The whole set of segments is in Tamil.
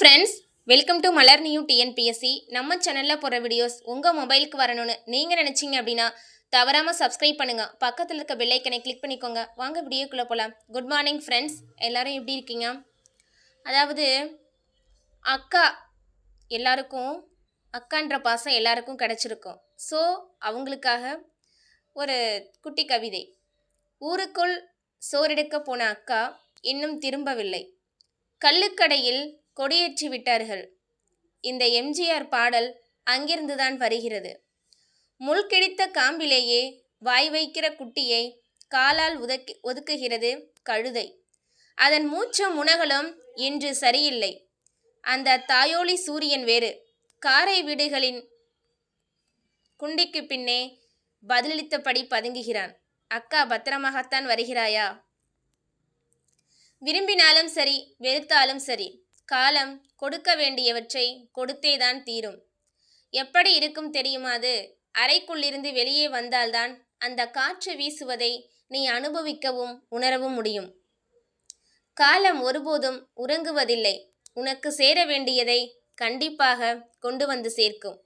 Friends welcome to Malar new TNPSC நம்ம சேனலில் போகிற வீடியோஸ் உங்கள் மொபைலுக்கு வரணும்னு நீங்கள் நினச்சிங்க அப்படின்னா தவறாமல் சப்ஸ்கிரைப் பண்ணுங்கள் பக்கத்தில் இருக்க பெல்லைக்கனை கிளிக் பண்ணிக்கோங்க. வாங்க வீடியோக்குள்ளே போகலாம் குட் மார்னிங் ஃப்ரெண்ட்ஸ் எல்லோரும் எப்படி இருக்கீங்க? அதாவது அக்கா எல்லாருக்கும் அக்கான்ற பாசம் எல்லாருக்கும் கிடச்சிருக்கும். ஸோ அவங்களுக்காக ஒரு குட்டி கவிதை. ஊருக்குள் சோறெடுக்க போன அக்கா இன்னும் திரும்பவில்லை. கல்லுக்கடையில் கொடியேற்றி விட்டார்கள். இந்த எம்ஜிஆர் பாடல் அங்கிருந்துதான் வருகிறது. முள்கிழித்த காம்பிலேயே வாய் வைக்கிற குட்டியை காலால் உதக்கி ஒதுக்குகிறது கழுதை. அதன் மூச்சு முனகலும் இன்று சரியில்லை. அந்த தாயோலி சூரியன் வேறு. காரை வீடுகளின் குண்டிக்கு பின்னே பதிலளித்தபடி பதுங்குகிறான். அக்கா பத்திரமாகத்தான் வருகிறாயா? விரும்பினாலும் சரி வெறுத்தாலும் சரி. காலம் கொடுக்க வேண்டியவற்றை கொடுத்தேதான் தீரும். எப்படி இருக்கும் தெரியுமா அது? அறைக்குள்ளிருந்து வெளியே வந்தால்தான் அந்த காற்று வீசுவதை நீ அனுபவிக்கவும் உணரவும் முடியும். காலம் ஒருபோதும் உறங்குவதில்லை. உனக்கு சேர வேண்டியதை கண்டிப்பாக கொண்டு வந்து சேர்க்கும்.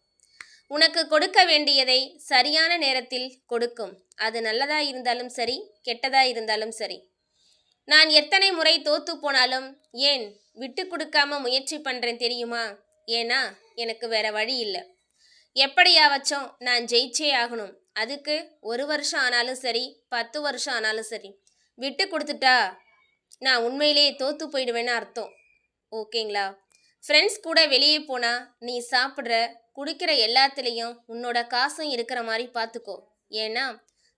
உனக்கு கொடுக்க வேண்டியதை சரியான நேரத்தில் கொடுக்கும். அது நல்லதா இருந்தாலும் சரி கெட்டதா இருந்தாலும் சரி. நான் எத்தனை முறை தோத்து போனாலும் ஏன் விட்டு கொடுக்காம முயற்சி பண்றேன் தெரியுமா? ஏன்னா எனக்கு வேற வழி இல்லை. எப்படியாவச்சும் நான் ஜெயிச்சே ஆகணும். அதுக்கு ஒரு வருஷம் ஆனாலும் சரி பத்து வருஷம் ஆனாலும் சரி. விட்டு கொடுத்துட்டா நான் உண்மையிலேயே தோத்து போயிடுவேன்னு அர்த்தம். ஓகேங்களா? ஃப்ரெண்ட்ஸ் கூட வெளியே போனால் நீ சாப்பிட்ற குடிக்கிற எல்லாத்துலேயும் உன்னோட காசும் இருக்கிற மாதிரி பார்த்துக்கோ ஏன்னா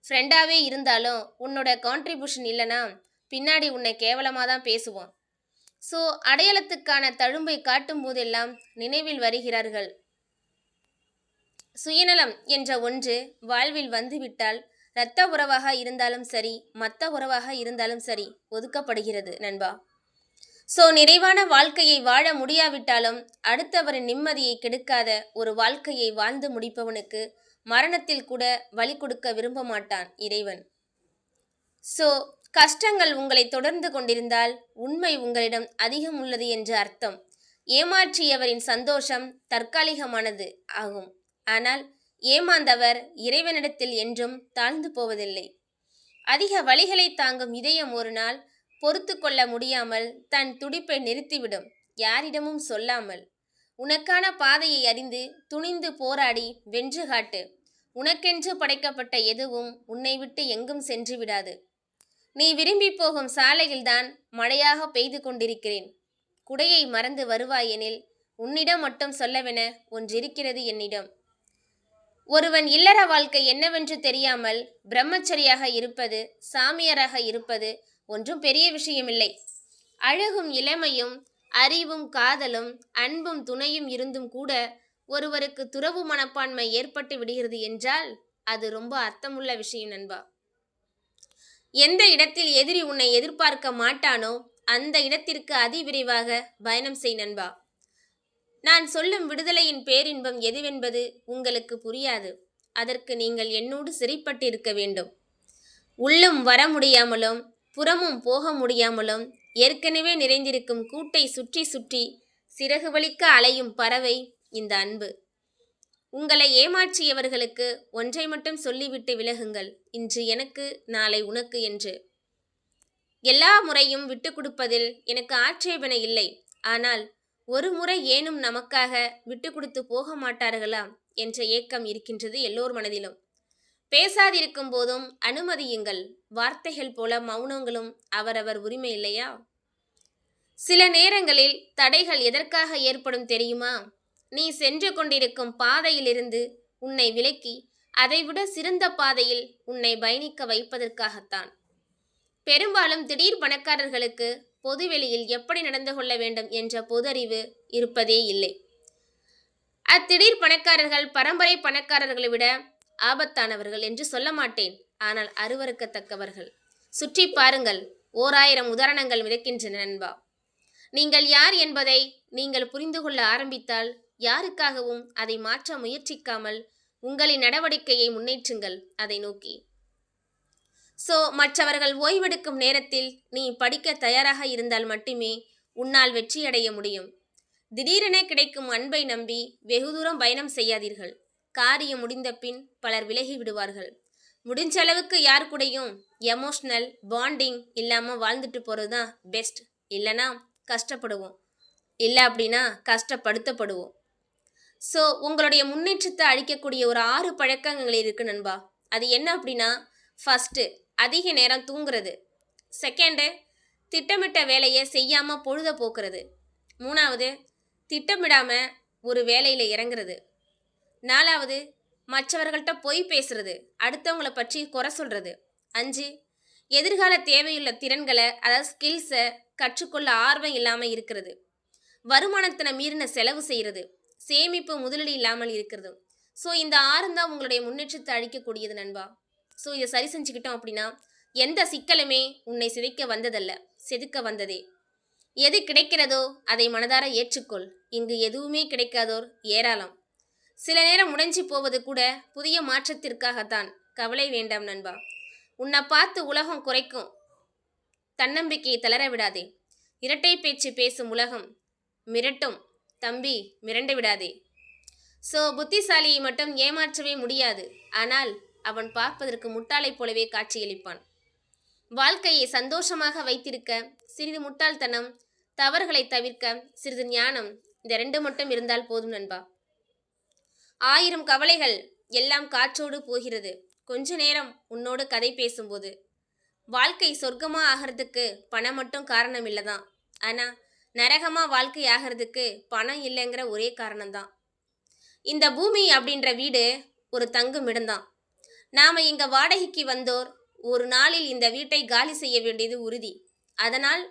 ஃப்ரெண்டாகவே இருந்தாலும் உன்னோட கான்ட்ரிபியூஷன் இல்லைன்னா பின்னாடி உன்னை கேவலமாக தான் பேசுவோம். ஸோ அடையாளத்துக்கான தழும்பை காட்டும் போதெல்லாம் நினைவில் வருகிறார்கள். சுயநலம் என்ற ஒன்று வாழ்வில் வந்துவிட்டால் இரத்த உறவாக இருந்தாலும் சரி மற்ற உறவாக இருந்தாலும் சரி ஒதுக்கப்படுகிறது நண்பா. ஸோ நிறைவான வாழ்க்கையை வாழ முடியாவிட்டாலும் அடுத்தவரின் நிம்மதியை கெடுக்காத ஒரு வாழ்க்கையை வாழ்ந்து முடிப்பவனுக்கு மரணத்தில் கூட வழி கொடுக்க விரும்ப மாட்டான் இறைவன். ஸோ கஷ்டங்கள் உங்களை தொடர்ந்து கொண்டிருந்தால் உண்மை உங்களிடம் அதிகம் உள்ளது என்று அர்த்தம். ஏமாற்றியவரின் சந்தோஷம் தற்காலிகமானது ஆகும். ஆனால் ஏமாந்தவர் இறைவனிடத்தில் என்றும் தாழ்ந்து போவதில்லை. அதிக வழிகளை தாங்கும் இதயம் ஒரு நாள் பொறுத்து கொள்ள முடியாமல் தன் துடிப்பை நிறுத்திவிடும். யாரிடமும் சொல்லாமல். உனக்கான பாதையை அறிந்து துணிந்து போராடி வென்று காட்டு. உனக்கென்று படைக்கப்பட்ட எதுவும் உன்னை விட்டு எங்கும் சென்று விடாது. நீ விரும்பி போகும் சாலையில்தான் மழையாக பெய்து கொண்டிருக்கிறேன். குடையை மறந்து வருவாயெனில் உன்னிடம் மட்டும் சொல்லவென ஒன்றிருக்கிறது என்னிடம். ஒருவன் இல்லற வாழ்க்கை என்னவென்று தெரியாமல் பிரம்மச்சரியாக இருப்பது சாமியாராக இருப்பது ஒன்றும் பெரிய விஷயமில்லை. அழகும் இளமையும் அறிவும் காதலும் அன்பும் துணையும் இருந்தும் கூட ஒருவருக்கு துறவு மனப்பான்மை ஏற்பட்டு விடுகிறது என்றால் அது ரொம்ப அர்த்தமுள்ள விஷயம் நண்பா. எந்த இடத்தில் எதிரி உன்னை எதிர்பார்க்க மாட்டானோ அந்த இடத்திற்கு அதிவிரைவாக பயணம் செய் நண்பா. நான் சொல்லும் விடுதலையின் பேரின்பம் எதுவென்பது உங்களுக்கு புரியாது. அதற்கு நீங்கள் என்னோடு சிறைப்பட்டிருக்க வேண்டும். உள்ளும் வர முடியாமலும் புறமும் போக முடியாமலும் ஏற்கனவே நிறைந்திருக்கும் கூட்டை சுற்றி சுற்றி சிறகு வலிக்க அலையும் பறவை இந்த அன்பு. உங்களை ஏமாற்றியவர்களுக்கு ஒன்றை மட்டும் சொல்லிவிட்டு விலகுங்கள். இன்று எனக்கு நாளை உனக்கு என்று. எல்லா முறையும் விட்டு கொடுப்பதில் எனக்கு ஆட்சேபனை இல்லை. ஆனால் ஒரு முறை ஏனும் நமக்காக விட்டு கொடுத்து போக மாட்டார்களா என்ற ஏக்கம் இருக்கின்றது எல்லோர் மனதிலும். பேசாதிருக்கும் போதும் அனுமதியுங்கள். வார்த்தைகள் போல மௌனங்களும் அவரவர் உரிமை இல்லையா? சில நேரங்களில் தடைகள் எதற்காக ஏற்படும் தெரியுமா? நீ சென்று கொண்டிருக்கும் பாதையிலிருந்து உன்னை விலக்கி அதைவிட சிறந்த பாதையில் உன்னை பயணிக்க வைப்பதற்காகத்தான். பெரும்பாலும் திடீர் பணக்காரர்களுக்கு பொதுவெளியில் எப்படி நடந்து கொள்ள வேண்டும் என்ற பொதறிவு இருப்பதே இல்லை. அத்திடீர் பணக்காரர்கள் பரம்பரை பணக்காரர்களை விட ஆபத்தானவர்கள் என்று சொல்ல மாட்டேன். ஆனால் அருவறுக்கத்தக்கவர்கள் சுற்றி பாருங்கள் ஓராயிரம் உதாரணங்கள் மிதக்கின்றன நண்பா. நீங்கள் யார் என்பதை நீங்கள் புரிந்து கொள்ள ஆரம்பித்தால் யாருக்காகவும் அதை மாற்ற முயற்சிக்காமல் உங்களின் நடவடிக்கையை முன்னேற்றுங்கள். அதை நோக்கி. ஸோ மற்றவர்கள் ஓய்வெடுக்கும் நேரத்தில் நீ படிக்க தயாராக இருந்தால் மட்டுமே உன்னால் வெற்றியடைய முடியும். திடீரென கிடைக்கும் அன்பை நம்பி வெகு தூரம் பயணம் செய்யாதீர்கள். காரியம் முடிந்த பின் பலர் விலகி விடுவார்கள். முடிஞ்ச அளவுக்கு யார் கூடயும் எமோஷ்னல் பாண்டிங் இல்லாமல் வாழ்ந்துட்டு போகிறது தான் பெஸ்ட் இல்லைனா கஷ்டப்படுவோம். இல்லை அப்படின்னா கஷ்டப்படுத்தப்படுவோம். ஸோ உங்களுடைய முன்னேற்றத்தை அழிக்கக்கூடிய ஒரு ஆறு பழக்கங்கள் இருக்குது நண்பா. அது என்ன அப்படின்னா ஃபஸ்ட்டு அதிக நேரம் தூங்குறது. செகண்டு திட்டமிட்ட வேலையை செய்யாமல் பொழுத போக்குறது. மூணாவது திட்டமிடாமல் ஒரு வேலையில் இறங்குறது. நாலாவது மற்றவர்கள்ட்ட பொய் பேசுறது. அடுத்தவங்கள பற்றி குறை சொல்கிறது அஞ்சு எதிர்கால தேவையுள்ள திறன்களை அதாவது ஸ்கில்ஸை கற்றுக்கொள்ள ஆர்வம் இல்லாமல் இருக்கிறது. வருமானத்தினை மீறின செலவு செய்கிறது சேமிப்பு முதலீடு இல்லாமல் இருக்கிறது. ஸோ இந்த ஆறும் தான் உங்களுடைய முன்னேற்றத்தை அழிக்கக்கூடியது நண்பா. ஸோ இதை சரி செஞ்சுக்கிட்டோம் அப்படின்னா எந்த சிக்கலுமே உன்னை சிதைக்க வந்ததல்ல செதுக்க வந்ததே. எது கிடைக்கிறதோ அதை மனதார ஏற்றுக்கொள். இங்கு எதுவுமே கிடைக்காதோர் ஏராளம். சில நேரம் உடைஞ்சி போவது கூட புதிய மாற்றத்திற்காகத்தான். கவலை வேண்டாம் நண்பா. உன்னை பார்த்து உலகம் குறைக்கும். தன்னம்பிக்கையை தளர விடாதே. இரட்டை பேச்சு பேசும் உலகம் மிரட்டும். தம்பி மிரண்டு விடாதே. ஸோ புத்திசாலியை மட்டும் ஏமாற்றவே முடியாது. ஆனால் அவன் பார்ப்பதற்கு முட்டாளைப் போலவே காட்சியளிப்பான். வாழ்க்கையை சந்தோஷமாக வைத்திருக்க சிறிது முட்டாள்தனம் தவறுகளை தவிர்க்க சிறிது ஞானம் இந்த ரெண்டு மட்டும் இருந்தால் போதும் நண்பா. ஆயிரம் கவலைகள் எல்லாம் காற்றோடு போகிறது. கொஞ்ச நேரம் உன்னோடு கதை பேசும்போது. வாழ்க்கை சொர்க்கமாக ஆகிறதுக்கு பணம் மட்டும் காரணம் இல்லைதான். ஆனா வாழ்க்கை ஆகிறதுக்கு பணம் இல்லைங்கிற ஒரே காரணம்தான். இந்த பூமி அப்படின்ற வீடு ஒரு தங்கும் இடம்தான் நாம இங்கே வாடகைக்கு வந்தோர் ஒரு நாளில் இந்த வீட்டை காலி செய்ய வேண்டியது உறுதி. அதனால்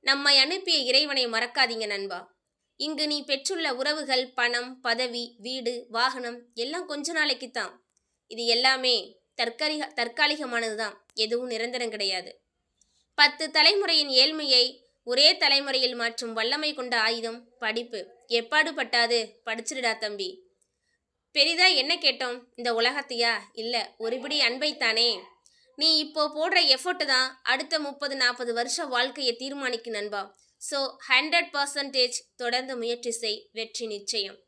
நம்மை அனுப்பிய இறைவனை மறக்காதீங்க நண்பா. இங்கு நீ பெற்றுள்ள உறவுகள் பணம் பதவி வீடு வாகனம் எல்லாம் கொஞ்ச நாளைக்கு தான் இது எல்லாமே தற்காலிக தற்காலிகமானது தான் எதுவும் நிரந்தரம் கிடையாது. பத்து தலைமுறையின் ஏழ்மையை ஒரே தலைமுறையில் மாற்றும் வல்லமை கொண்ட ஆயுதம் படிப்பு. எப்பாடு பட்டாது படிச்சிடுடா தம்பி. பெரிதா என்ன கேட்டோம்? இந்த உலகத்தையா? இல்லை ஒருபடி அன்பைத்தானே? நீ இப்போ போடுற எஃபர்ட் தான் அடுத்த முப்பது நாற்பது வருஷ வாழ்க்கையை தீர்மானிக்கு நண்பா. ஸோ ஹண்ட்ரட் பர்சன்டேஜ் தொடர்ந்து முயற்சி செய். வெற்றி நிச்சயம்.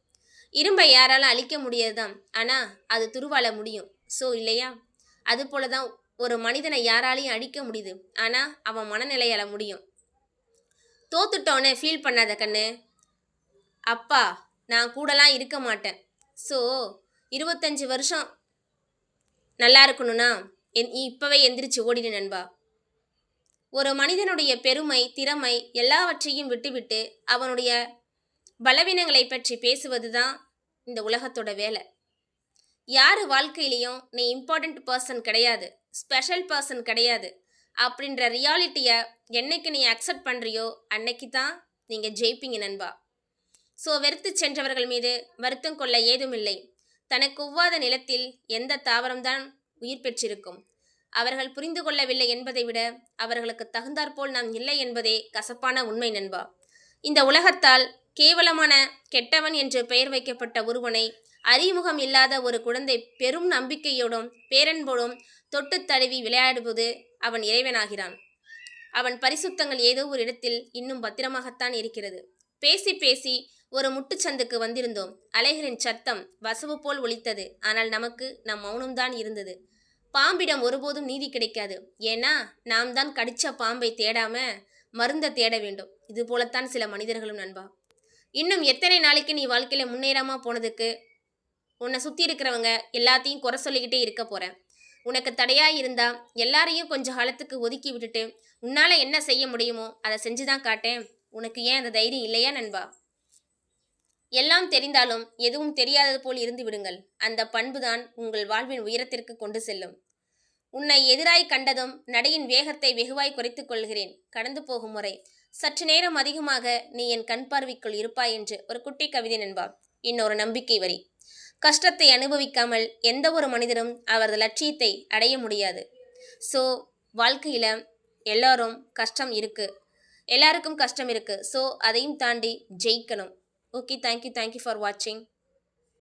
இரும்பை யாராலும் அழிக்க முடியாதுதான். ஆனால் அது துருவால முடியும். ஸோ இல்லையா? அது போல தான் ஒரு மனிதனை யாராலையும் அழிக்க முடியுது. ஆனால் அவன் மனநிலையால முடியும். தோத்துட்டோன்னே ஃபீல் பண்ணாத கண்ணு. அப்பா நான் கூடலாம் இருக்க மாட்டேன். ஸோ இருபத்தஞ்சி வருஷம் நல்லா இருக்கணும்னா என் இப்போவே எந்திரிச்சு ஓடிடு நண்பா. ஒரு மனிதனுடைய பெருமை திறமை எல்லாவற்றையும் விட்டுவிட்டு அவனுடைய பலவீனங்களை பற்றி பேசுவது தான் இந்த உலகத்தோட வேலை. யார் வாழ்க்கையிலையும் நீ இம்பார்ட்டண்ட் பர்சன் கிடையாது. ஸ்பெஷல் பர்சன் கிடையாது. அப்படின்ற ரியாலிட்டியை என்னைக்கு நீ அக்செப்ட் பண்ணுறியோ அன்னைக்கு தான் நீங்கள் ஜெயிப்பீங்க நண்பா. ஸோ வெறுத்து சென்றவர்கள் மீது வருத்தம் கொள்ள ஏதுமில்லை தனக்கு ஒவ்வாத நிலத்தில் எந்த தாவரம்தான் உயிர் பெற்றிருக்கும். அவர்கள் புரிந்து கொள்ளவில்லை என்பதை விட அவர்களுக்கு தகுந்தாற்போல் நாம் இல்லை என்பதே கசப்பான உண்மை நண்பா. இந்த உலகத்தால் கேவலமான கெட்டவன் என்று பெயர் வைக்கப்பட்ட ஒருவனை அறிமுகம் இல்லாத ஒரு குழந்தை பெரும் நம்பிக்கையோடும் பேரன்போடும் தொட்டு தழுவி விளையாடுவது அவன் இறைவனாகிறான். அவன் பரிசுத்தங்கள் ஏதோ ஒரு இடத்தில் இன்னும் பத்திரமாகத்தான் இருக்கிறது. பேசி பேசி ஒரு முட்டுச்சந்துக்கு வந்திருந்தோம். அலைகளின் சத்தம் வசவு போல் ஒலித்தது. ஆனால் நமக்கு நம் மௌனம்தான் இருந்தது. பாம்பிடம் ஒருபோதும் நீதி கிடைக்காது. ஏன்னா நாம் தான் கடிச்ச பாம்பை தேடாம மருந்த தேட வேண்டும். இது போலத்தான் சில மனிதர்களும் நண்பா. இன்னும் எத்தனை நாளைக்கு நீ வாழ்க்கையில முன்னேறாம போனதுக்கு? உன்னை சுத்தி இருக்கிறவங்க எல்லாத்தையும் குறை சொல்லிக்கிட்டே இருக்க போறேன். உனக்கு தடையா இருந்தா எல்லாரையும் கொஞ்சம் காலத்துக்கு ஒதுக்கி விட்டுட்டு உன்னால என்ன செய்ய முடியுமோ அதை செஞ்சுதான் காட்டேன். உனக்கு ஏன் அந்த தைரியம் இல்லையா நண்பா? எல்லாம் தெரிந்தாலும் எதுவும் தெரியாதது போல் இருந்து விடுங்கள். அந்த பண்புதான் உங்கள் வாழ்வின் உயரத்திற்கு கொண்டு செல்லும். உன்னை எதிராய் கண்டதும் நடையின் வேகத்தை வெகுவாய் குறைத்துக் கொள்கிறேன். கடந்து போகும் முறை. சற்று நேரம் அதிகமாக நீ என் கண் பார்வைக்குள் இருப்பாய் என்று ஒரு குட்டி கவிதை நண்பா. இன்னொரு நம்பிக்கை வரி. கஷ்டத்தை அனுபவிக்காமல் எந்த ஒரு மனிதனும் அவரது லட்சியத்தை அடைய முடியாது. ஸோ வாழ்க்கையில் எல்லாரும் கஷ்டம் இருக்குது எல்லாருக்கும் கஷ்டம் இருக்குது ஸோ அதையும் தாண்டி ஜெயிக்கணும். ஓகே தேங்க்யூ தேங்க்யூ ஃபார் வாட்சிங்